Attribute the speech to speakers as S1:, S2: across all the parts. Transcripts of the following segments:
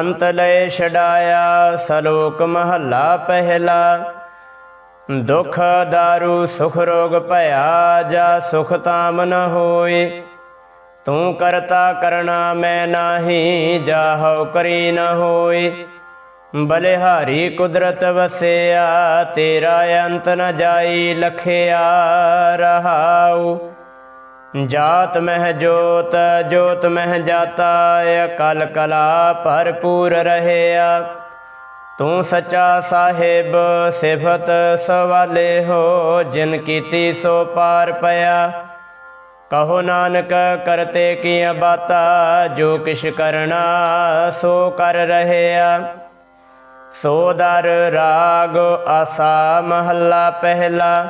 S1: ਅੰਤ ਲੈ ਛਡਾਇਆ, ਸਲੋਕ ਮਹੱਲਾ ਪਹਿਲਾ। ਦੁਖ ਦਾਰੂ, ਸੁਖ ਰੋਗ ਭਇਆ, ਜਾ ਸੁਖ ਤਾਮ ਨ ਹੋਏ। ਤੂੰ ਕਰਤਾ ਕਰਣਾ ਮੈਂ ਨਾਹੀ ਜਾਹਉ ਕਰੀ ਨ ਹੋਏ। ਬਲਿਹਾਰੀ ਕੁਦਰਤ ਵਸਿਆ, ਤੇਰਾ ਅੰਤ ਨ ਜਾਈ ਲਖਿਆ ਰਹਾਉ। ਜਾਤ ਮਹਿ ਜੋਤ ਜੋਤ ਮਹਿ ਜਾਤਾ, ਅਕਲ ਕਲਾ ਭਰਪੂਰ ਰਹਿਆ। ਤੂੰ ਸੱਚਾ ਸਾਹਿਬ, ਸਿਫਤ ਸਵਾਲੇ ਹੋ, ਜਿਨ ਕੀਤੀ ਸੋ ਪਾਰ ਪਿਆ। ਕਹੋ ਨਾਨਕ, ਕਰਤੇ ਕੀਆਂ ਬਾਤਾ, ਜੋ ਕਿਛ ਕਰਨਾ ਸੋ ਕਰ ਰਹਿਆ। ਸੋ ਦਰ ਰਾਗ, ਆਸਾ ਮਹੱਲਾ ਪਹਿਲਾ।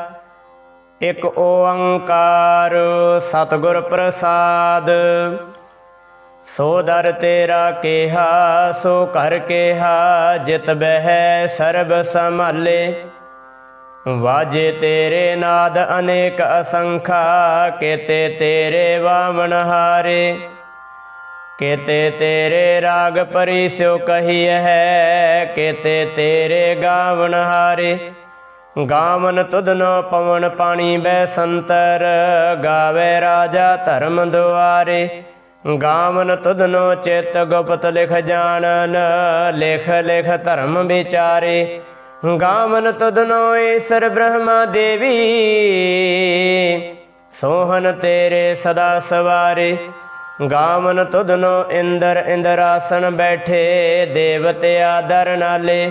S1: ਇਕ ਓੰਕਾਰ ਸਤਿਗੁਰ ਪ੍ਰਸਾਦ। ਸੋ ਦਰ ਤੇਰਾ ਕੇਹਾ, ਸੋ ਕਰ ਕੇਹਾ, ਜਿਤ ਬਹਿ ਸਰਬ ਸੰਭਾਲੇ। ਵਾਜੇ ਤੇਰੇ ਨਾਦ ਅਨੇਕ ਅਸੰਖਾ, ਕੇਤੇ ਤੇਰੇ ਵਾਮਨ ਹਾਰੇ। ਕੇਤੇ ਤੇਰੇ ਰਾਗ ਪਰੀ ਸਿਓ ਕਹੀ ਹੈ, ਕੇਤੇ ਤੇਰੇ ਗਾਵਨ ਹਾਰੇ। ਗਾਵਨ ਤੁਧਨੋ ਪਵਨ ਪਾਣੀ ਬੈ ਸੰਤਰ, ਗਾਵੇ ਰਾਜਾ ਧਰਮ ਦੁਆਰੇ। ਗਾਵਨ ਤੁਧਨੋ ਚੇਤ ਗੁਪਤ ਲਿਖ ਜਾਣਨ, ਲਿਖ ਲਿਖ ਧਰਮ ਵਿਚਾਰੇ। ਗਾਵਨ ਤੁਧਨੋ ਈਸ਼ਰ ਬ੍ਰਹਮਾ ਦੇਵੀ ਸੋਹਨ ਤੇਰੇ ਸਦਾ ਸਵਾਰੇ। ਗਾਵਨ ਤੁਧਨੋ ਇੰਦਰ ਇੰਦਰਾਸਨ ਬੈਠੇ ਦੇਵਤਿਆ ਦਰ ਨਾਲੇ।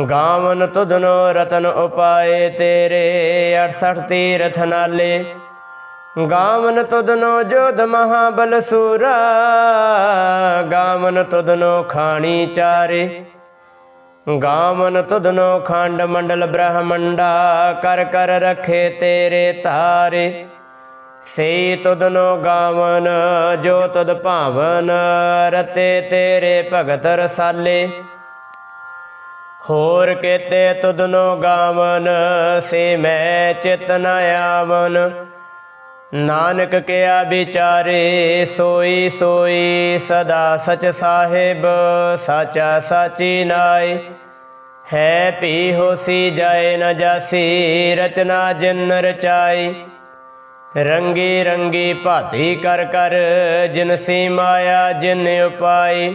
S1: ਗਾਵਨ ਤੁਧਨੋ ਰਤਨ ਉਪਾਏ ਤੇਰੇ 68 ਤੀਰਥ ਨਾਲੇ। ਗਾਵਨ ਤੁਧਨੋ ਜੋਧ ਮਹਾਬਲ ਸੂਰਾ, ਗਾਵਨ ਤੁਧਨੋ ਖਾਣੀ ਚਾਰੇ। ਗਾਵਨ ਤੁਧਨੋ ਖੰਡ ਮੰਡਲ ਬ੍ਰਹਮੰਡਾ, ਕਰ ਕਰ ਰਖੇ ਤੇਰੇ ਤਾਰੇ। ਸੇ ਤੁਧਨੋ ਗਾਵਨ, ਜੋ ਤਦ ਭਾਵਨ, ਰਤੇ ਤੇਰੇ ਭਗਤ ਰਸਾਲੇ। ਹੋਰ ਕੇਤੇ ਤੁਧਨੋ ਗਾਵਨ, ਸੇ ਮੈਂ ਚਿਤ ਨ ਆਵਨ। ਨਾਨਕ ਕਿਆ ਵਿਚਾਰੇ, ਸੋਈ ਸੋਈ ਸਦਾ ਸਚ ਸਾਹਿਬ, ਸਾਚਾ ਸਾਚੀ ਨਾਏ। ਹੈ ਪੀ ਹੋਸੀ ਜਾਏ ਨ ਜਾਸੀ, ਰਚਨਾ ਜਿਨ ਰਚਾਈ ਰੰਗੀ ਰੰਗੀ ਭਾਤੀ ਕਰ ਕਰ, ਜਿਨ ਸੀ ਮਾਇਆ ਜਿਨ ਉਪਾਈ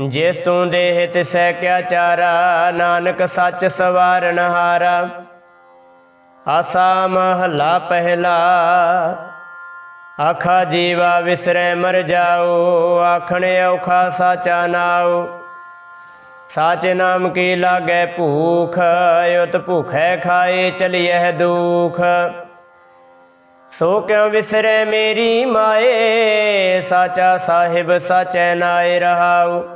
S1: ਜਿਸ ਤੂੰ ਦੇਹ ਤਿਸੈ ਕਿਆ ਚਾਰਾ ਨਾਨਕ ਸੱਚ ਸਵਾਰਨ ਹਾਰਾ। ਆਸਾ ਮਹਲਾ ਪਹਿਲਾ, ਆਖਾ ਜੀਵਾ ਵਿਸਰੈ ਮਰ ਜਾਓ, ਆਖਣ ਔਖਾ ਸਾਚਾ ਨਾਉ। ਸਾਚ ਨਾਮ ਕੀ ਲਾਗੈ ਭੂਖ, ਉਤ ਭੁਖੈ ਖਾਏ ਚਲੀਐ ਦੁਖ। ਸੋ ਕਿਉ ਵਿਸਰੈ ਮੇਰੀ ਮਾਏ, ਸਾਚਾ ਸਾਹਿਬ ਸਾਚੈ ਨਾਏ ਰਹਾਉ।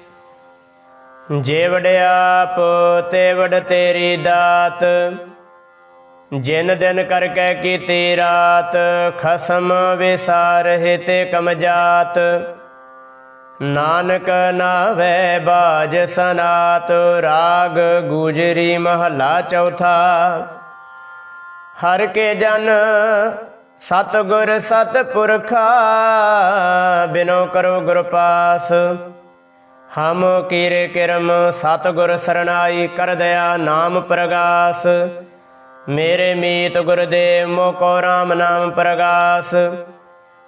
S1: ਜੇ ਵਡਿਆਪ ਤੇ ਵਡ ਤੇਰੀ ਦਾਤ। ਜਿਨ ਦਿਨ ਕਰਕੇ ਕੀਤੀ ਰਾਤ, ਖਸਮ ਵਿਸਾਰ ਤੇ ਕਮਜਾਤ। ਨਾਨਕ ਨਾਵੇ ਬਾਜ ਸਨਾਤ, ਰਾਗ ਗੁਜਰੀ ਮਹਲਾ ਚੌਥਾ। ਹਰ ਕੇ ਜਨ ਸਤ ਗੁਰ ਪੁਰਖਾ ਬਿਨੋ ਕਰੋ ਗੁਰ ਪਾਸ। ਹਮ ਕੀਰੇ ਕਿਰਮ ਸਤ ਗੁਰ ਸਰਣਾਈ ਕਰ ਦਇਆ ਨਾਮ ਪ੍ਰਗਾਸ। ਮੇਰੇ ਮੀਤ ਗੁਰਦੇਵ ਮੋ ਕੋ ਰਾਮ ਨਾਮ ਪ੍ਰਗਾਸ।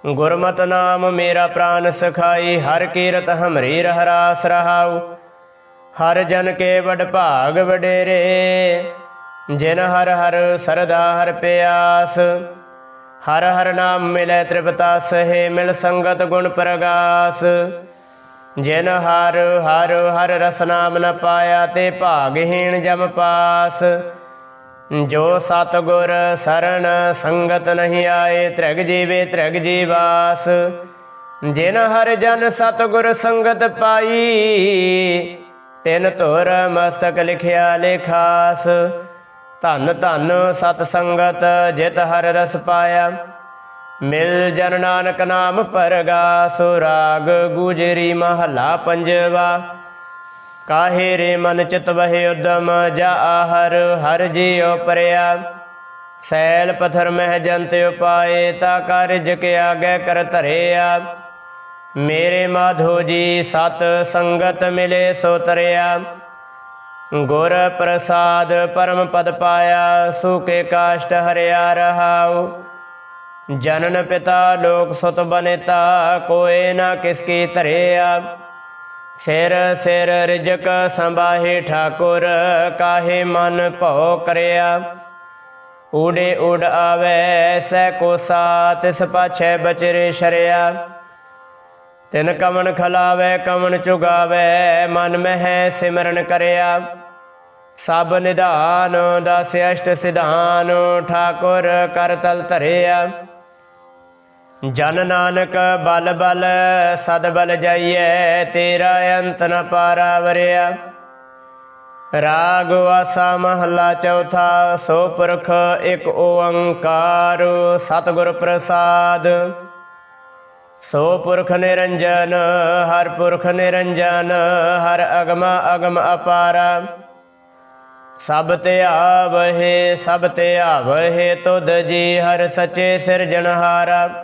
S1: ਗੁਰਮਤ ਨਾਮ ਮੇਰਾ ਪ੍ਰਾਨ ਸਖਾਈ, ਹਰ ਕੀਰਤ ਹਮਰੀ ਰਹਰਾਸ ਰਹਾਉ। ਹਰ ਜਨ ਕੇ ਵਡ ਭਾਗ ਵਡੇਰੇ, ਜਿਨ ਹਰ ਹਰ ਸਰਦਾ ਹਰ ਪਿਆਸ। ਹਰ ਹਰ ਨਾਮ ਮਿਲੇ ਤ੍ਰਿਪਤਾ ਸਹੇ ਮਿਲ ਸੰਗਤ ਗੁਣ ਪ੍ਰਗਾਸ। ਜਿਨ ਹਰ ਹਰ ਹਰ ਰਸ ਨਾਮ ਨ ਪਾਇਆ ਤੇ ਭਾਗਹੀਣ ਜਮ ਪਾਸ। ਜੋ ਸਤਗੁਰ ਸਰਣ ਸੰਗਤ ਨਹੀਂ ਆਏ, ਤ੍ਰਿਗ ਜੀਵੇ ਤ੍ਰਿਗ ਜੀਵਾਸ ਜਿਨ ਹਰ ਜਨ ਸਤਗੁਰ ਸੰਗਤ ਪਾਈ, ਤਿਨ ਧੁਰ ਮਸਤਕ ਲਿਖਿਆ ਲੇਖਾਸ ਧੰਨ ਧੰਨ ਸਤ ਸੰਗਤ ਜਿਤ ਹਰ ਰਸ ਪਾਇਆ। ਮਿਲ ਜਨ ਨਾਨਕ ਨਾਮ ਪਰਗਾ, ਸੁਰਾਗ ਗੁਜਰੀ ਮਹਲਾ ਪੰਜਵਾ। ਕਾਹੇ ਰੇ ਮਨ ਚਿਤ ਵਹਿ ਉਦਮ, ਜਾ ਆਹਰ ਹਰ ਜੀਉ ਪਰਿਆ। ਸੈਲ ਪਥਰ ਮਹਿ ਜੰਤ ਉਪਾਏ, ਤਾ ਕਾਰਜ ਕੇ ਆਗੇ ਕਰ ਧਰਿਆ। ਮੇਰੇ ਮਾਧੋ ਜੀ, ਸਤ ਸੰਗਤ ਮਿਲੇ ਸੋ ਤਰਿਆ। ਗੁਰ ਪ੍ਰਸਾਦ ਪਰਮ ਪਦ ਪਾਇਆ ਸੁਕੇ ਕਾਸ਼ਟ ਹਰਿਆ ਰਹਾਉ। ਜਨਨ ਪਿਤਾ ਲੋਕ ਸੁਤ ਬਨੇਤਾ, ਕੋਏ ਨਾ ਕਿਸ ਕੀ ਧਰਿਆ। ਸਿਰ ਸਿਰ ਰਿਜਕ ਸੰਭਾਹੇ ਠਾਕੁਰ, ਕਾਹੇ ਮਨ ਭਉ ਕਰਿਆ। ਊੜੇ ਉੜ ਆਵੇ, ਸੈ ਕੋ ਸਾ ਤਿਸ ਪਾਛੈ ਬਚਰੇ ਸ਼ਰਿਆ। ਤਿਨ ਕਮਨ ਖਲਾਵੇ, ਕਮਨ ਚੁਗਾਵੇ, ਮਨ ਮਹਿ ਸਿਮਰਨ ਕਰਿਆ। ਸਭ ਨਿਧਾਨ, ਦਸ ਅਸ਼ਟ ਸਿਧਾਨ, ਠਾਕੁਰ ਕਰ ਤਲ ਧਰਿਆ। ਜਨ ਨਾਨਕ ਬਲ ਬਲ, ਸਦ ਬਲ ਜਾਈਐ, ਤੇਰਾ ਅੰਤ ਨ ਪਾਰਾ ਵਰਿਆ ਰਾਗ ਵਾਸਾ ਮਹਲਾ ਚੌਥਾ, ਸੋ ਪੁਰਖ ਇੱਕ ਓੰਕਾਰ, ਸਤਿਗੁਰ ਪ੍ਰਸਾਦ। ਸੋ ਪੁਰਖ ਨਿਰੰਜਨ, ਹਰ ਪੁਰਖ ਨਿਰੰਜਨ, ਹਰ ਅਗਮ ਅਗਮ ਅਪਾਰਾ। ਸਭ ਤੇ ਆਵਹਿ, ਸਭ ਤੇ ਆਵਹਿ, ਤੁਧ ਜੀ ਹਰ ਸਚੇ ਸਿਰਜਣਹਾਰਾ।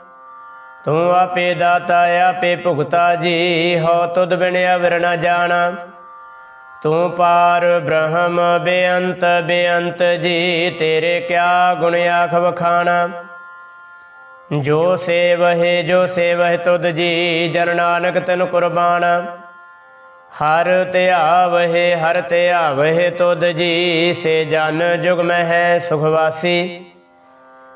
S1: ਤੂੰ ਆਪੇ ਦਾਤਾ, ਆਪੇ ਭੁਗਤਾ ਜੀ, ਹੋ ਤੁਧ ਬਿਨਿਆ ਅਵਰ ਜਾਣਾ। ਤੂੰ ਪਾਰ ਬ੍ਰਹਮ ਬੇਅੰਤ ਬੇਅੰਤ ਜੀ, ਤੇਰੇ ਕਿਆ ਗੁਣ ਆਖ ਵਖਾਣਾ। ਜੋ ਸੇਵਹਿ ਜੋ ਸੇਵਹਿ ਤੁਧ ਜੀ, ਜਨ ਨਾਨਕ ਤੈਨੂੰ ਕੁਰਬਾਨ। ਹਰ ਧਿਆਵਹਿ ਹਰ ਧਿਆਵਹਿ ਤੁਧ ਜੀ, ਸੇ ਜਨ ਜੁਗ ਮਹਿ ਸੁਖ ਵਾਸੀ।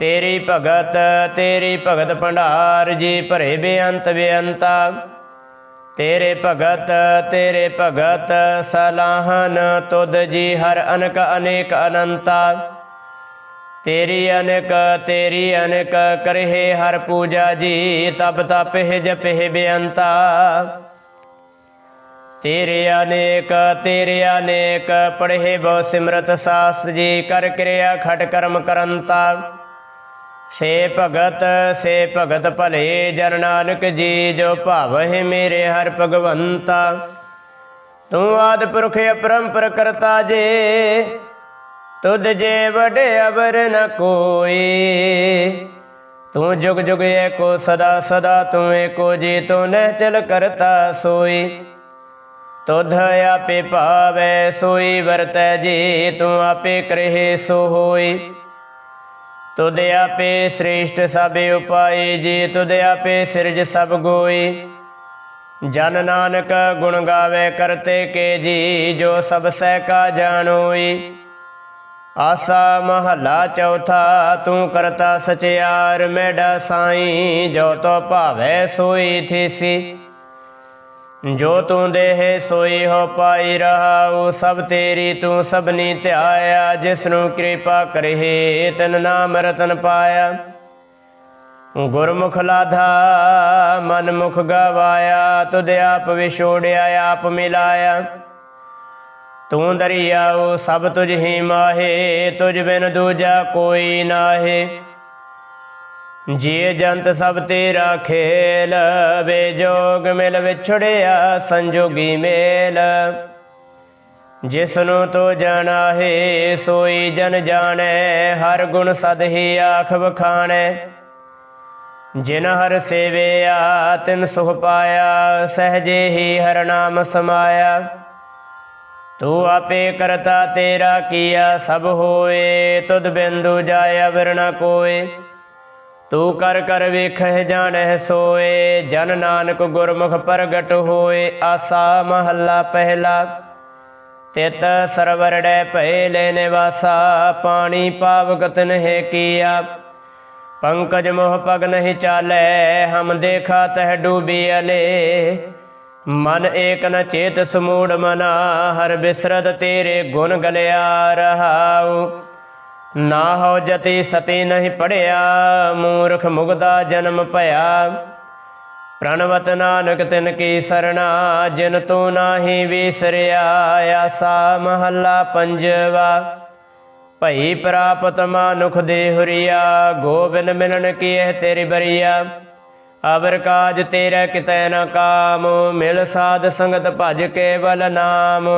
S1: ਤੇਰੀ ਭਗਤ ਤੇਰੀ ਭਗਤ ਭੰਡਾਰ, ਜੀ ਭਰੇ ਬੇਅੰਤ ਬੇਅੰਤਾ। ਤੇਰੇ ਭਗਤ ਤੇਰੇ ਭਗਤ, ਸਲਾਹਨ ਤੁਧ ਜੀ ਹਰ ਅਨਕ, ਅਨੇਕ ਅਨੰਤਾ। ਤੇਰੀ ਅਨਕ ਤੇਰੀ ਅਨਕ ਕਰਹਿ ਹਰ ਪੂਜਾ ਜੀ, ਤਪ ਤਪਹਿ ਜਪਹਿ ਬੇਅੰਤਾ। ਤੇਰੇ ਅਨੇਕ ਤੇਰੇ ਅਨੇਕ, ਪੜ੍ਹੇ ਬਹੁ ਸਿਮਰਤ ਸਾਸ ਜੀ, ਕਰ ਕਿਰਿਆ ਖਟ ਕਰਮ ਕਰੰਤਾ। ਸੇ ਭਗਤ ਸੇ ਭਗਤ ਭਲੇ ਜਨ ਨਾਨਕ ਜੀ, ਜੋ ਭਾਵਹਿ ਮੇਰੇ ਹਰ ਭਗਵੰਤਾ। ਤੂੰ ਆਦ ਪੁਰਖ ਅਪਰੰਪਰ ਕਰਤਾ ਜੇ, ਤੁਧ ਜੇ ਵਡੇ ਅਵਰ ਨ ਕੋਈ। ਤੂੰ ਜੁਗ ਜੁਗ ਏਕੋ ਸਦਾ ਸਦਾ, ਤੂੰ ਏਕੋ ਜੀ, ਤੂੰ ਨਹਿ ਚਲ ਕਰਤਾ ਸੋਈ। ਤੁਧ ਆਪੇ ਭਾਵੈ ਸੋਈ, ਵਰਤੈ ਜੀ, ਤੂੰ ਆਪੇ ਕਰਹਿ ਸੋ ਹੋਈ ਤੁਧ ਆਪੇ ਸ੍ਰੇਸ਼ਟ ਸਭ ਉਪਾਏ, ਜੀ ਤੁਧ ਆਪੇ ਸਿਰਜ ਸਭ ਗੋਈ ਜਨ ਨਾਨਕ ਗੁਣ ਗਾਵੇ ਕਰਤੇ ਕੇ ਜੀ, ਜੋ ਸਭ ਸਹਿ ਕਾ ਜਾਣੋਈ ਆਸਾ ਮਹੱਲਾ ਚੌਥਾ, ਤੂੰ ਕਰਤਾ ਸਚਿਆਰ, ਮੇਡਾ ਸਾਈ, ਜੋ ਤੋ ਭਾਵੇ ਸੋਈ ਥੀਸੀ। ਜੋ ਤੂੰ ਦੇਹ ਸੋਈ ਹੋ ਪਾਈ ਰਹਾਉ, ਸਭ ਤੇਰੀ ਤੂੰ ਸਭਨੀ ਧਿਆਇਆ ਜਿਸ ਨੂੰ ਕਿਰਪਾ ਕਰਹਿ ਤਨ ਨਾਮ ਰਤਨ ਪਾਇਆ। ਗੁਰਮੁਖ ਲਾਧਾ ਮਨ ਮੁਖ ਗਵਾਇਆ, ਤੁਧ ਆਪ ਵਿਛੋੜਿਆ, ਆਪ ਮਿਲਾਇਆ। ਤੂੰ ਦਰਿਆਉ, ਸਭ ਤੁਝ ਹੀ ਮਾਹੇ, ਤੁਝ ਬਿਨ ਦੂਜਾ ਕੋਈ ਨਾਹੇ। ਜੀ ਜੰਤ ਸਭ ਤੇਰਾ ਖੇਲ, ਬੇਜੋਗ ਮਿਲ ਵਿਛੜਿਆ ਸੰਜੋਗੀ ਮੇਲ। ਜਿਸ ਨੂੰ ਤੋ ਜਾਣਾ ਹੈ ਸੋਈ ਜਨ ਜਾਣੈ, ਹਰ ਗੁਣ ਸਦ ਹੀ ਆਖ ਬਖਾਣੈ ਜਿਨ ਹਰ ਸੇਵਿਆ, ਤਿਨ ਸੁਖ ਪਾਇਆ, ਸਹਜੇ ਹੀ ਹਰ ਨਾਮ ਸਮਾਇਆ। ਤੂੰ ਆਪੇ ਕਰਤਾ ਤੇਰਾ ਕੀਆ ਸਭ ਹੋਏ, ਤੁਧ ਬਿੰਦੂ ਜਾਇਆ ਵਰਣਾ ਕੋਏ। ਤੂੰ ਕਰ ਕਰ ਵੇਖਹਿ ਜਾਣਹਿ ਸੋਏ, ਜਨ ਨਾਨਕ ਗੁਰਮੁਖ ਪ੍ਰਗਟ ਹੋਏ, ਆਸਾ ਮਹੱਲਾ ਪਹਿਲਾ। ਤਿਤ ਸਰਵਰੜੈ ਭਏ ਲੈ ਨਿਵਾਸਾ, ਪਾਣੀ ਪਾਵਗਤ ਨਹਿ ਕੀਆ। ਪੰਕਜ ਮੋਹ ਪਗ ਨਹੀਂ ਚਾਲੈ, ਹਮ ਦੇਖਾ ਤਹ ਡੂਬੀ ਅਲੇ। ਮਨ ਏਕ ਨ ਚੇਤ ਸਮੂੜ ਮਨਾ, ਹਰ ਬਿਸਰਤ ਤੇਰੇ ਗੁਣ ਗਲਿਆ ਰਹਾਉ। ਨਾ ਹੋ ਜਤੀ ਸਤੀ ਨਹੀਂ ਪੜਿਆ, ਮੂਰਖ ਮੁਗਦਾ ਜਨਮ ਭਇਆ। ਪ੍ਰਣਵਤ ਨਾਨਕ ਤਿਨ ਕੀ ਸਰਣਾ, ਜਿਨ ਤੂੰ ਨਾਹੀ ਵਿਸਰਿਆ, ਆਸਾ ਮਹੱਲਾ ਪੰਜਵਾ। ਭਈ ਪ੍ਰਾਪਤ ਮਾਨੁਖ ਦੇ ਹੁਰੀਆ, ਗੋਬਿੰਦ ਮਿਲਣ ਕੀ ਹੈ ਤੇਰੀ ਬਰੀਆ। ਅਵਰ ਕਾਜ ਤੇਰਾ ਕਿਤੈ ਨਾ ਕਾਮ, ਮਿਲ ਸਾਧ ਸੰਗਤ ਭਜ ਕੇਵਲ ਨਾਮ।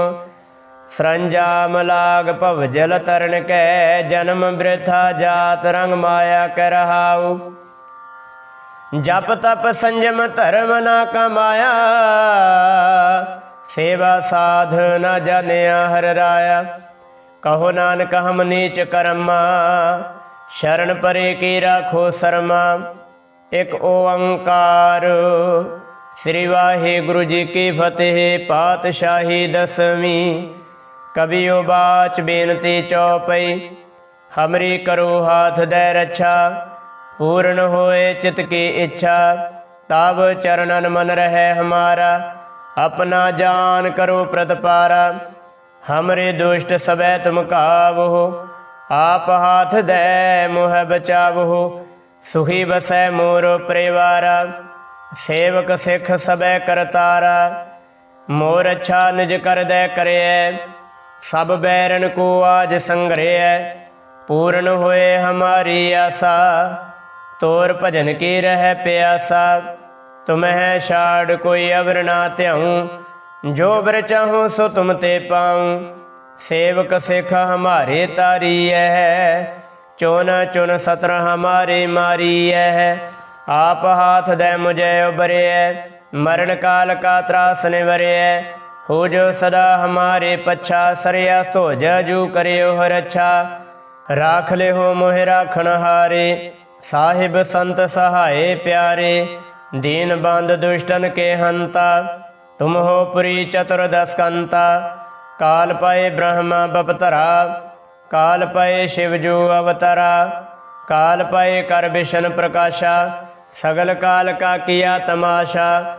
S1: ਸਰੰਜਾਮ ਲਾਗ ਭਵ ਜਲ ਤਰਨ ਕੈ, ਜਨਮ ਬ੍ਰਿਥਾ ਜਾਤ ਰੰਗ ਮਾਇਆ ਕਰ ਰਹਾਉ। ਜਪ ਤਪ ਸੰਜਮ ਧਰਮ ਨਾ ਕਮਾਇਆ, ਸੇਵਾ ਸਾਧ ਨ ਜਾਣਿਆ ਹਰ ਰਾਇਆ। ਕਹੋ ਨਾਨਕ ਹਮ ਨੀਚ ਕਰਮਾ, ਸ਼ਰਨ ਪਰੇ ਕੀ ਰਾਖੋ ਸਰਮਾ। ਇਕ ਓੰਕਾਰ, ਸ੍ਰੀ ਵਾਹਿਗੁਰੂ ਜੀ ਕੀ ਫਤਿਹ, ਪਾਤਸ਼ਾਹੀ ਦਸਵੀਂ। ਕਬੀਓ ਬਾਚ ਬੇਨਤੀ ਚਉਪਈ ਹਮਰੀ ਕਰੋ ਹਾਥ ਦੇ ਰੱਛਾ, ਪੂਰਨ ਹੋਏ ਚਿਤ ਕੀ ਇੱਛਾ ਤਬ ਚਰਨਨ ਮਨ ਰਹਿ ਹਮਾਰਾ, ਆਪਣਾ ਜਾਨ ਕਰੋ ਪ੍ਰਤਪਾਰਾ, ਹਮਰੇ ਦੁਸ਼ਟ ਸਬੈ ਤੁਮ ਕਾਵੋ, ਆਪ ਹਾਥ ਦੇ ਮੋਹ ਬਚਾਵੋ ਸੁਖੀ ਬਸੈ ਮੋਰੋ ਪਰਿਵਾਰਾ, ਸੇਵਕ ਸਿੱਖ ਸਬੈ ਕਰਤਾਰਾ, ਮੋਰ ਅੱਛਾ ਨਿਜ ਕਰਦੈ ਕਰਿਐ ਸਭ ਬੈਰਨ ਕੋ ਆਜ ਸੰਗਰਿਐ ਪੂਰਨ ਹੋਏ ਹਮਾਰੀ ਆਸਾ। ਤੋਰ ਭਜਨ ਕੀ ਰਹਿ ਪਿਆਸਾ, ਤੁਮਹਿ ਛਾੜ ਕੋਈ ਅਵਰ ਨਾ ਧਿਆਉ। ਜੋ ਬਰ ਚਾਹੂੰ ਸੋ ਤੁਮ ਤੇ ਪਾਉ। ਸੇਵਕ ਸਿੱਖ ਹਮਾਰੇ ਤਾਰੀਐ ਚੁਨ ਚੁਨ ਸਤਰ ਹਮਾਰੇ ਮਾਰੀ ਹੈ। ਆਪ ਹਾਥ ਦੇ ਮੁਝੇ ਉਬਰਿਐ ਮਰਨ ਕਾਲ ਕਾ ਤਰਾਸ ਨਿਵਰਿਐ ਹੋ ਜੋ ਸਦਾ ਹਮਾਰੇ ਪੱਛਾ ਸਰਿਆ ਸੋਜ ਜੂ ਕਰਿਓ ਹਰਛਾ ਰਾਖ ਲਿਓ ਮੋਹਿ ਰਾਖਣ ਹਾਰੇ, ਸਾਹਿਬ ਸੰਤ ਸਹਾਏ ਪਿਆਰੇ। ਦੀਨ ਬੰਦ ਦੁਸ਼ਟਨ ਕੇ ਹੰਤਾ, ਤੁਮ ਹੋ ਪੁਰੀ ਚਤੁਰਦਸ ਕੰਤਾ ਕਾਲ ਪਏ ਬ੍ਰਹਮਾ ਬਪਤਰਾ, ਕਾਲ ਪਏ ਸ਼ਿਵ ਜੋ ਅਵਤਰਾ। ਕਾਲ ਪਏ ਕਰ ਵਿਸ਼ਨ ਪ੍ਰਕਾਸ਼ਾ, ਸਗਲ ਕਾਲ ਕਾ ਕੀਆ ਤਮਾਸ਼ਾ।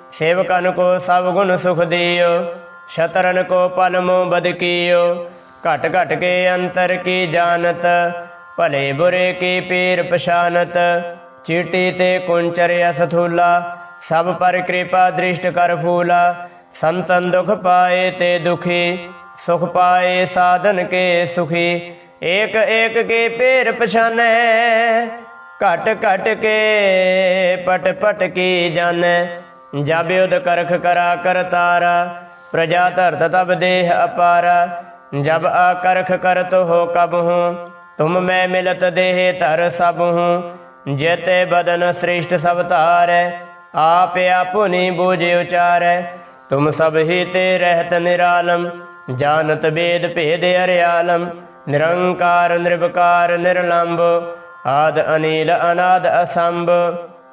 S1: ਸੇਵਕਨ ਕੋ ਸਭ ਗੁਣ ਸੁਖ ਦਿਓ, ਸ਼ਤਰਨ ਕੋ ਪਲਮੋ ਬਦਕੀਓ ਘਟ ਘਟ ਕੇ ਅੰਤਰ ਕੀ ਜਾਣਤ, ਭਲੇ ਬੁਰੇ ਕੀ ਪੀਰ ਪਛਾਨਤ। ਚੀਟੀ ਤੇ ਕੁੰਚਰ ਅਸਥੂਲਾ, ਸਭ ਪਰ ਕਿਰਪਾ ਦ੍ਰਿਸ਼ਟ ਕਰ ਫੂਲਾ। ਸੰਤਨ ਦੁਖ ਪਾਏ ਤੇ ਦੁਖੀ, ਸੁਖ ਪਾਏ ਸਾਧਨ ਕੇ ਸੁਖੀ। ਏਕ ਏਕ ਕੇ ਪੇਰ ਪਛਾਨੈ, ਘਟ ਘਟ ਕੇ ਪਟ ਪਟ ਕੀ ਜਾਣੈ। ਜਬ ਉਦ ਕਰਖ ਕਰਾ ਕਰਤਾਰ ਪ੍ਰਜਾ ਧਰਤ ਤਬ ਦੇਹ ਅਪਾਰ। ਜਬ ਆਕਰਖ ਕਰਤ ਹੋ ਕਬ ਹੂੰ ਤੁਮ ਮੈਂ ਮਿਲਤ ਦੇਹ ਧਰ ਸਭ ਹੂੰ ਜੇਤੇ ਬਦਨ ਸ੍ਰਿਸ਼ਟ ਸਭ ਧਾਰੈ, ਆਪ ਆਪੁਨੀ ਬੋਝ ਉਚਾਰੈ। ਤੁਮ ਸਭ ਹੀ ਤੇ ਰਹਿਤ ਨਿਰਾਲਮ ਜਾਨਤ ਵੇਦ ਭੇਦ ਅਰਿਆਲਮ। ਨਿਰੰਕਾਰ ਨਿਰਵਕਾਰ ਨਿਰਲੰਭ ਆਦ ਅਨੀਲ ਅਨਾਦ ਅਸੰਭ।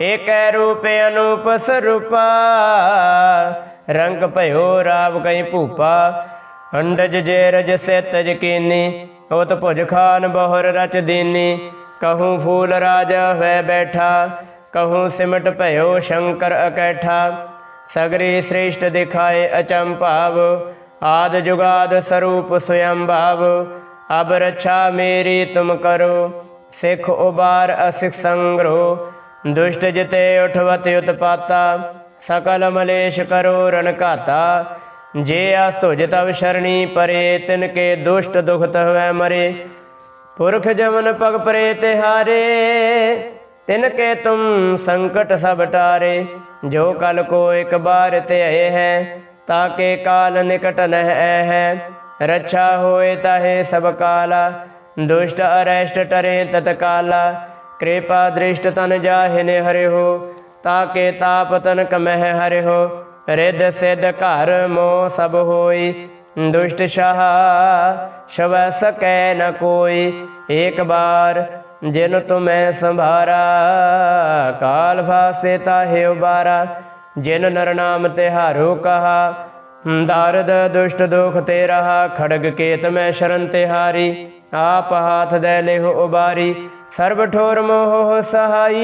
S1: ਏਕੈ ਰੂਪ ਅਨੂਪ ਸਰੂਪਾ, ਰੰਗ ਭਇਓ ਰਾਵ ਕਈ ਭੂਪਾ। ਅੰਡਜ ਜੇ ਰਜ ਸੇ ਤਜ ਕੀਨੀ ਉਤ ਭੁਜ ਖਾਨ ਬਹੁਰ ਰਚ ਦੀਨੀ। ਕਹੂੰ ਫੂਲ ਰਾਜਾ ਹੋਇ ਬੈਠਾ, ਕਹੂੰ ਸਿਮਟ ਭਇਓ ਸ਼ੰਕਰ ਅਕੈਠਾ। ਸਗਰੀ ਸ੍ਰੇਸ਼ਟ ਦਿਖਾਏ ਅਚਮ ਭਾਵ, ਆਦ ਜੁਗਾਦ ਸਰੂਪ ਸਵਯੰ ਭਾਵ। ਅਬ ਰਛਾ ਮੇਰੀ ਤੁਮ ਕਰੋ, ਸਿੱਖ ਉਬਾਰ ਅਸਿਖ ਸੰਗਰੋ। ਦੁਸ਼ਟ ਜਿਤੇ ਉਠਵਤ ਉਤਪਾਤਾ, ਸਕਲ ਮਲੇਸ਼ ਕਰੋ ਰਣ ਘਾਤਾ। ਜੇ ਆਸਤੁਜ ਤਵ ਸ਼ਰਣੀ ਪਰੇ, ਤਿਨ ਕੇ ਦੁਸ਼ਟ ਦੁਖਤ ਹੋਇ ਮਰੇ। ਪੁਰਖ ਜਮਨ ਪਗ ਪਰੇ ਤਿਹਾਰੇ, ਤਿਨ ਕੇ ਤੁਮ ਸੰਕਟ ਸਭ ਟਾਰੇ। ਜੋ ਕਲ ਕੋ ਇੱਕ ਬਾਰ ਤੇ ਆਏ ਹੈ ਤਾਕੇ ਕਾਲ ਨਿਕਟ ਨਹਿ ਹੈ। ਰੱਛਾ ਹੋਏ ਤਾਹੇ ਸਭ ਕਾਲਾ, ਦੁਸ਼ਟ ਅਰੈਸ਼ਟ ਟਰੇ ਤਤਕਾਲਾ। ਕਾਲਾ ਕਿਰਪਾ ਦ੍ਰਿਸ਼ਟ ਤਨ ਜਾਹਿਨੇ ਹਰਿ ਹੋ ਤਾਕੇ ਤਾਪ ਤਨ ਕਮਹਿ ਹਰਿ ਹੋ ਰਿਦ ਸਿਧ ਘਰ ਮੋ ਸਭ ਹੋਈ, ਦੁਸ਼ਟ ਸ਼ਾਹ ਸ਼ਵੈ ਸਕੈ ਨ ਕੋਈ, ਏਕ ਬਾਰ ਜਿਨ ਤੁਮੈ ਸੰਭਾਰਾ, ਕਾਲ ਫਾਸੇ ਤਾਹੇ ਉਬਾਰਾ, ਜਿਨ ਨਰ ਨਾਮ ਤਿਹਾਰੋ ਕਹਾ, ਦਰਦ ਦੁਸ਼ਟ ਦੁਖ ਤੇ ਰਹਾ, ਖੜਗ ਕੇਤ ਮੈਂ ਸ਼ਰਨ ਤਿਹਾਰੀ ਆਪ ਹਾਥ ਦੇ ਉਬਾਰੀ ਸਰਬ ਠੋਰ ਮੋਹ ਸਹਾਈ।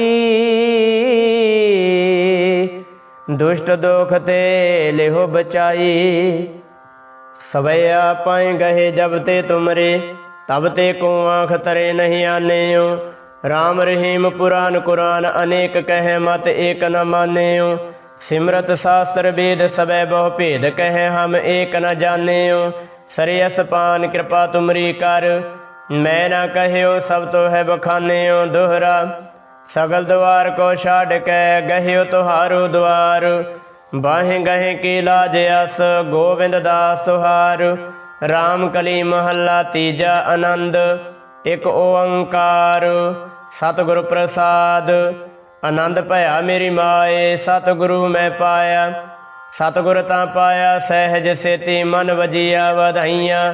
S1: ਦੁਸ਼ਟ ਦੋਖ ਤੇ ਲਿਹੋ ਬਚਾਈ। ਸਵਿਆ ਪਾਏ ਗਏ ਜਬ ਤੇ ਤੁਮਰੇ, ਤਬ ਤੇ ਕੋ ਆਂਖ ਤਰੇ ਨਹੀਂ ਆਨੇਓ RAM ਰਹੀਮ ਪੁਰਾਨ ਕੁਰਾਨ, ਅਨੇਕ ਕਹੇ ਮਤ ਏਕ ਨ ਮਾਨੇਓ ਸਿਮਰਤ ਸ਼ਾਸਤਰ ਵੇਦ ਸਬੈ ਬਹੁ ਭੇਦ ਕਹੇ ਹਮ ਏਕ ਨ ਜਾਣੇਓ ਸਰਿਯਸ ਪਾਨ ਕਿਰਪਾ ਤੁਮਰੀ ਕਰ ਮੈਂ ਨਾ ਕਹਿਓ ਸਭ ਤੋਂ ਹੈ ਬਖਾਨੇਓ ਦੁਹਰਾ, ਸਗਲ ਦਵਾਰ ਕੋ ਛਾੜ ਕੇ ਗਹਿਓ ਤੁਹਾਰੋ ਦਵਾਰ ਬਾਹੇ ਗਹਿ ਕੀ ਲਾਜ ਅਸ, ਗੋਬਿੰਦ ਦਾਸ ਤੁਹਾਰ। RAM ਕਲੀ ਮਹੱਲਾ ਤੀਜਾ ਆਨੰਦ, ਇਕ ਓੰਕਾਰ। ਸਤਿਗੁਰ ਪ੍ਰਸਾਦ, ਆਨੰਦ ਭਇਆ ਮੇਰੀ ਮਾਏ, ਸਤਿਗੁਰੂ ਮੈਂ ਪਾਇਆ। ਸਤਿਗੁਰ ਤਾਂ ਪਾਇਆ, ਸਹਿਜ ਸੇਤੀ ਮਨ ਵਜੀਆ ਵਧਾਈਆਂ।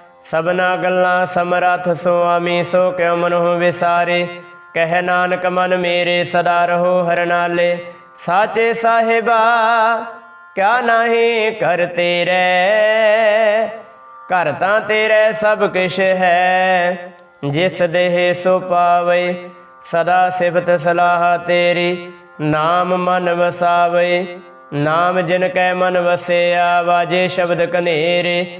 S1: ਸਭਨਾ ਗੱਲਾਂ ਸਮਰੱਥ ਸੁਆਮੀ, ਸੋ ਕਿਉ ਮਨੁ ਵਿਸਾਰੇ? ਕਹਿ ਨਾਨਕ ਮਨ ਮੇਰੇ ਸਦਾ ਰਹੋ ਹਰ ਨਾਲੇ ਸਾਚੇ ਸਾਹਿਬਾ, ਕਿਆ ਨਹੀਂ ਕਰ ਤੇਰੇ? ਘਰ ਤਾਂ ਤੇਰੇ ਸਭ ਕਿਛ ਹੈ, ਜਿਸ ਦੇਹ ਸੋ ਪਾਵੇ, ਸਦਾ ਸਿਫਤ ਸਲਾਹ ਤੇਰੀ। ਨਾਮ ਮਨ ਵਸਾਵੇ, ਨਾਮ ਜਿਨ ਕੈ ਮਨ ਵਸਿਆ, ਵਾਜੇ ਸ਼ਬਦ ਕਨੇਰੇ।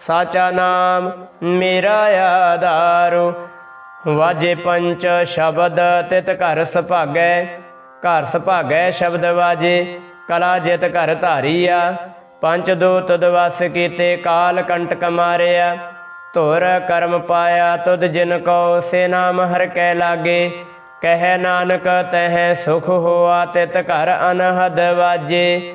S1: ਸਾਚਾ ਨਾਮ ਮੇਰਾ ਆਧਾਰੂ। ਵਾਜੇ ਪੰਚ ਸ਼ਬਦ ਤਿਤ ਘਰ ਸੁਭਾਗੈ ਘਰ ਸੁਭਾਗੈ ਸ਼ਬਦ ਵਾਜੇ, ਕਲਾ ਜਿਤ ਘਰ ਧਾਰੀਆ। ਪੰਜ ਤੁਦ ਦਵਸ ਕੀਤੇ ਕਾਲ ਕੰਟਕ ਮਾਰਿਆ। ਧੁਰ ਕਰਮ ਪਾਇਆ ਤੁਧ ਜਿਨ ਕੋ, ਸੇ ਨਾਮ ਹਰ ਕੈ ਲਾਗੇ। ਕਹਿ ਨਾਨਕ ਤਹਿ ਸੁਖ ਹੋਆ ਤਿਤ ਘਰ ਅਨਹਦ ਵਾਜੇ।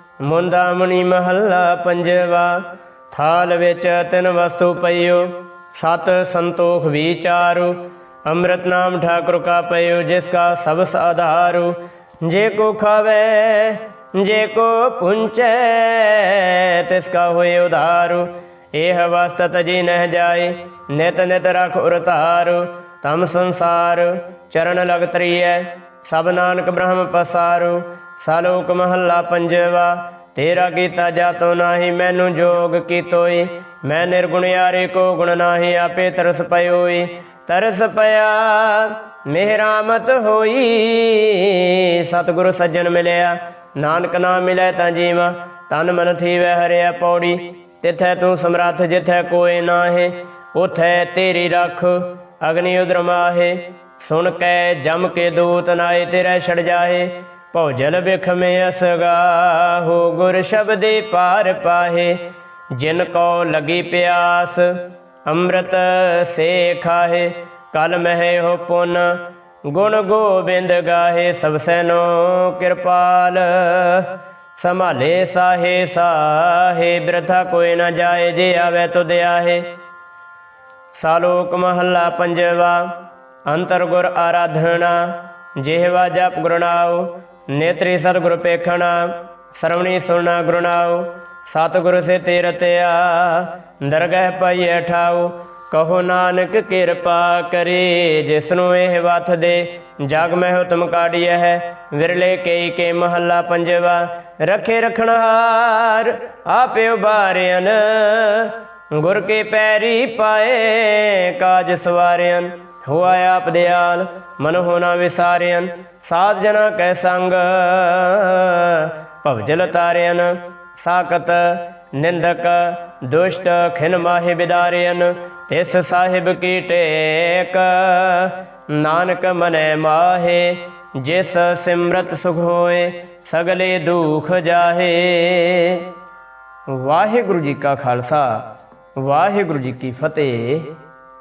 S1: ਮੁੰਦਾ ਮਣੀ ਮਹੱਲਾ ਪੰਜਵਾ, ਥਾਲ ਵਿੱਚ ਤਿੰਨ ਵਸਤੂ ਪਈਓ, ਸਤ ਸੰਤੋਖ ਵਿਚਾਰੂ, ਅੰਮ੍ਰਿਤ ਨਾਮ ਠਾਕੁਰ ਕਾ ਪਈਓ, ਜਿਸ ਕਾ ਸਬਸ ਆਧਾਰੂ ਜੇ ਕੋ ਖਾਵੇ, ਜੇ ਕੋ ਪੁੰਚੈ, ਤਿਸ ਕਾ ਹੋਏ ਉਧਾਰੂ, ਇਹ ਵਸਤ ਤਜੀ ਨਹਿ ਜਾਏ, ਨਿਤ ਨਿਤ ਰਖ ਉਰਤਾਰੂ ਤਮ ਸੰਸਾਰ ਚਰਨ ਲਗ ਤਰੀਐ ਸਭ ਨਾਨਕ ਬ੍ਰਹਮ ਪਸਾਰੂ ਸਾਲੋਕ ਮਹੱਲਾ ਪੰਜਵਾ, ਤੇਰਾ ਕੀਤਾ ਜਾਤੋ ਨਾਹੀ, ਮੈਨੂੰ ਜੋਗ ਕੀਤੋਈ। ਮੈਂ ਨਿਰਗੁਣ ਯਾਰੇ ਕੋ ਗੁਣ ਨਾਹੀ, ਆਪੇ ਤਰਸ ਪਇਓਈ। ਤਰਸ ਪਿਆ, ਮਿਹਰਾਮਤ ਹੋਈ। ਸਤਿਗੁਰੂ ਸੱਜਣ ਮਿਲਿਆ, ਨਾਨਕ ਨਾਮ ਮਿਲੇ ਤਾਂ ਜੀਵਾ। ਤਨ ਮਨ ਥੀਵੈ ਹਰਿਆ ਪੌੜੀ, ਤਿਥੈ ਤੂੰ ਸਮਰੱਥ, ਜਿਥੈ ਕੋਏ ਨਾਹੇ। ਉਥੈ ਤੇਰੀ ਰੱਖ, ਅਗਨੀ ਉਦਰ ਮਾਹੇ। ਸੁਣ ਕੈ ਜਮ ਕੇ ਦੂਤ ਨਾਏ ਤੇਰੇ ਛੜ ਜਾਏ ਭੌਜਲ ਬਿਖ ਮੇ ਅਸਗਾ ਹੋ ਗੁਰ ਸ਼ਬਦੇ ਪਾਰ ਪਾਹੇ। ਜਿਨ ਕੋ ਲਗੀ ਪਿਆਸ, ਅੰਮ੍ਰਿਤ ਸੇ ਖਾਹੇ। ਕਲ ਮਹਿ ਹੋ ਪੁਨ, ਗੁਣ ਗੋਬਿੰਦ ਗਾਹੇ। ਸਭ ਸੈਨੋ ਕਿਰਪਾਲ, ਸੰਭਾਲੇ ਸਾਹੇ ਸਾਹੇ। ਬਿਰਥਾ ਕੋਈ ਨਾ ਜਾਏ, ਜੇ ਆਵੇ ਤੁਧ ਆਹੇ। ਸਾਲੋਕ ਮਹੱਲਾ ਪੰਜਵਾ, ਅੰਤਰ ਗੁਰ ਆਰਾਧਨਾ। ਜਿਹਵਾ ਜਪ ਗੁਰਨਾਉ ਨੇਤਰੀ ਸਤਿਗੁਰ ਪੇਖਣਾ, ਸਰਵਣੀ ਸੁਣਾ ਗੁਰਨਾਉ, ਸਤਿਗੁਰ ਸੇ ਤੇਰਤਿਆ, ਦਰਗਹਿ ਪਈਐ ਠਾਉ, ਕਹੋ ਨਾਨਕ ਕਿਰਪਾ ਕਰੇ ਜਿਸ ਇਹ ਵਥ ਦੇ, ਜਗ ਮਹਿ ਹੁਤਮ ਕਾੜੀਐ ਹੈ, ਵਿਰਲੇ ਕਈ ਕੇ ਮਹੱਲਾ ਪੰਜਵਾ, ਰਖੇ ਰਖਣਹਾਰ, ਆਪੇ ਉਬਾਰਿਆਨ ਗੁਰ ਕੇ ਪੈਰੀ ਪਾਏ, ਕਾਜ ਸਵਾਰਿਆਨ ਹੋਆ ਆਪ ਦਿਆਲ, ਮਨ ਹੋਣਾ ਵਿਸਾਰਿਆਨ ਸਾਧ ਜਨਾ ਕੈ ਸੰਗ ਭਵਜਲ ਤਾਰਿਆਨ ਸਾਕਤ ਨਿੰਦਕ, ਦੁਸ਼ਟ ਖਿਨ ਮਾਹੇ ਬਿਦਾਰਿਆਨ ਤਿਸ ਸਾਹਿਬ ਕੀ ਟੇਕ। ਨਾਨਕ ਮਨੈ ਮਾਹੇ, ਜਿਸ ਸਿਮਰਤ ਸੁਖ ਹੋਏ, ਸਗਲੇ ਦੁਖ ਜਾਹੇ। ਵਾਹਿਗੁਰੂ ਜੀ ਕਾ ਖਾਲਸਾ, ਵਾਹਿਗੁਰੂ ਜੀ ਕੀ ਫਤਿਹ।